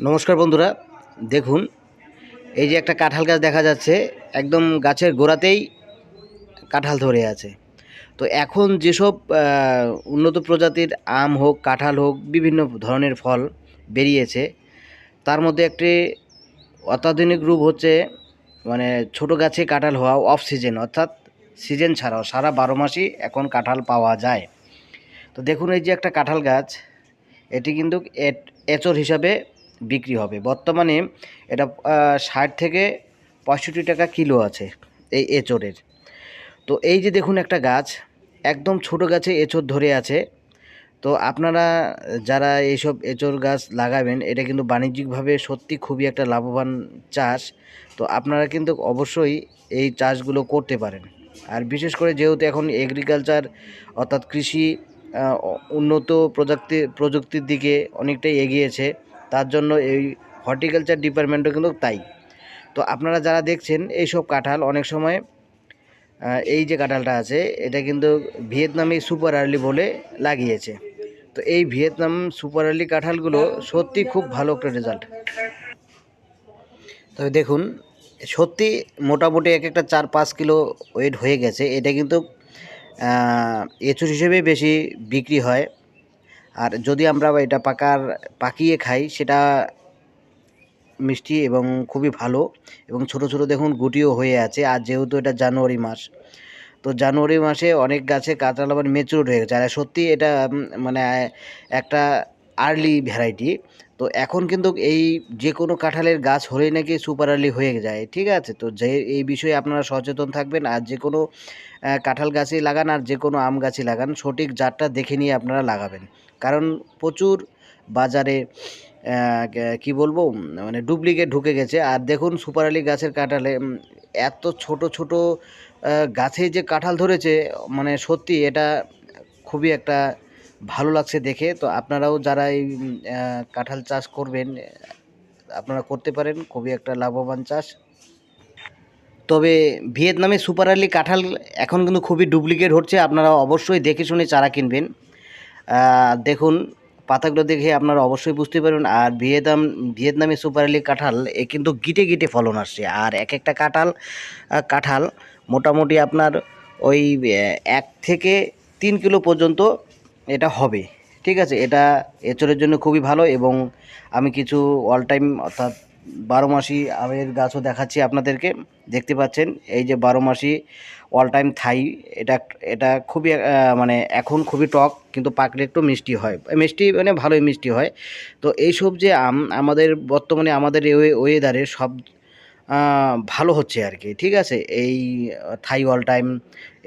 নমস্কার বন্ধুরা, দেখুন, এই যে একটা কাঁঠাল গাছ দেখা যাচ্ছে, একদম গাছের গোড়াতেই কাঁঠাল ধরে আছে। তো এখন যেসব উন্নত প্রজাতির আম হোক, কাঁঠাল হোক, বিভিন্ন ধরনের ফল বেরিয়েছে, তার মধ্যে একটি অত্যাধুনিক রূপ হচ্ছে মানে ছোট গাছে কাঁঠাল হওয়া অফ সিজন অর্থাৎ সিজন ছাড়াও সারা বারো মাসই এখন কাঁঠাল পাওয়া যায়। তো দেখুন, এই যে একটা কাঁঠাল গাছ, এটি কিন্তু এ- এঁচড় হিসাবে বিক্রি হবে। বর্তমানে এটা ষাট থেকে পঁয়ষট্টি টাকা কিলো আছে এই এঁচড়ের। তো এই যে দেখুন একটা গাছ, একদম ছোট গাছে এঁচড় ধরে আছে। তো আপনারা যারা এইসব এঁচড় গাছ লাগাবেন, এটা কিন্তু বাণিজ্যিকভাবে সত্যি খুবই একটা লাভবান চাষ। তো আপনারা কিন্তু অবশ্যই এই চাষগুলো করতে পারেন। আর বিশেষ করে যেহেতু এখন এগ্রিকালচার অর্থাৎ কৃষি উন্নত প্রযুক্তি প্রযুক্তির দিকে অনেকটাই এগিয়েছে তার জন্য এই হর্টিকালচার ডিপার্টমেন্টও কিন্তু তাই। তো আপনারা যারা দেখছেন, এইসব কাঁঠাল অনেক সময় এই যে কাঁঠালটা আছে, এটা কিন্তু ভিয়েতনামি সুপার আর্লি বলে লাগিয়েছে। তো এই ভিয়েতনাম সুপার আর্লি কাঁঠালগুলো সত্যি খুব ভালো একটা রেজাল্ট তবে দেখুন, সত্যি মোটামুটি এক একটা চার পাঁচ কিলো ওয়েট হয়ে গেছে। এটা কিন্তু এঁচুর হিসেবে বেশি বিক্রি হয়। আর যদি আমরা এটা পাকার, পাকিয়ে খাই, সেটা মিষ্টি এবং খুবই ভালো এবং ছোট ছোট দেখুন গুটিও হয়ে আছে। আর যেহেতু এটা জানুয়ারি মাস, তো জানুয়ারি মাসে অনেক গাছে কাঁচা লবণ মেচুর হয়ে গেছে। আর সত্যি এটা মানে একটা আর্লি ভ্যারাইটি তো এখন কিন্তু এই যে কোনো কাঁঠালের গাছ হলেই নাকি সুপার আর্লি হয়ে যায়, ঠিক আছে? তো যে এই বিষয়ে আপনারা সচেতন থাকবেন আর যে কোনো কাঁঠাল গাছই লাগান আর যে কোনো আম গাছই লাগান, সঠিক জাতটা দেখে নিয়ে আপনারা লাগাবেন। কারণ প্রচুর বাজারে কি বলব মানে ডুপ্লিকেট ঢুকে গেছে। আর দেখুন সুপার আলি গাছের কাঁঠালে এত ছোট ছোট গাছে যে কাঁঠাল ধরেছে মানে সত্যি এটা খুবই একটা ভালো লাগছে দেখে। তো আপনারাও যারা এই কাঁঠাল চাষ করবেন, আপনারা করতে পারেন, খুবই একটা লাভবান চাষ। তবে ভিয়েতনামে সুপার আর্লি কাঁঠাল এখন কিন্তু খুবই ডুপ্লিকেট হচ্ছে, আপনারা অবশ্যই দেখে শুনে চারা কিনবেন। দেখুন, পাতাগুলো দেখে আপনারা অবশ্যই বুঝতে পারবেন, আর ভিয়েতনাম, ভিয়েতনামি সুপার আর্লি কাঁঠাল, এ কিন্তু গিটে গিটে ফলন আসছে। আর এক একটা কাঁঠাল কাঁঠাল মোটামুটি আপনার ওই এক থেকে তিন কিলো পর্যন্ত এটা হবে। ঠিক আছে? এটা এচরের জন্য খুবই ভালো এবং আমি কিছু অল টাইম অর্থাৎ বারো মাসি আমের গাছও দেখাচ্ছি আপনাদেরকে। দেখতে পাচ্ছেন? এই যে বারো মাসি অল টাইম থাই এটা এটা খুবই মানে এখন খুবই টক, কিন্তু পাকলে একটু মিষ্টি হয়। মিষ্টি মানে ভালোই মিষ্টি হয়। তো এইসব যে আম, আমাদের বর্তমানে আমাদের ওয়েদারে সব ভালো হচ্ছে আর কি ঠিক আছে? এই, থাই অল টাইম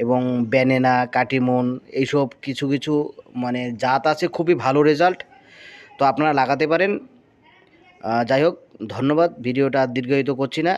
এবং ব্যানেনা, কাটিমন এইসব কিছু কিছু মানে জাত আছে, খুবই ভালো রেজাল্ট তো আপনারা লাগাতে পারেন। যাই হোক, ধন্যবাদ। ভিডিওটা দীর্ঘায়িত করছি না।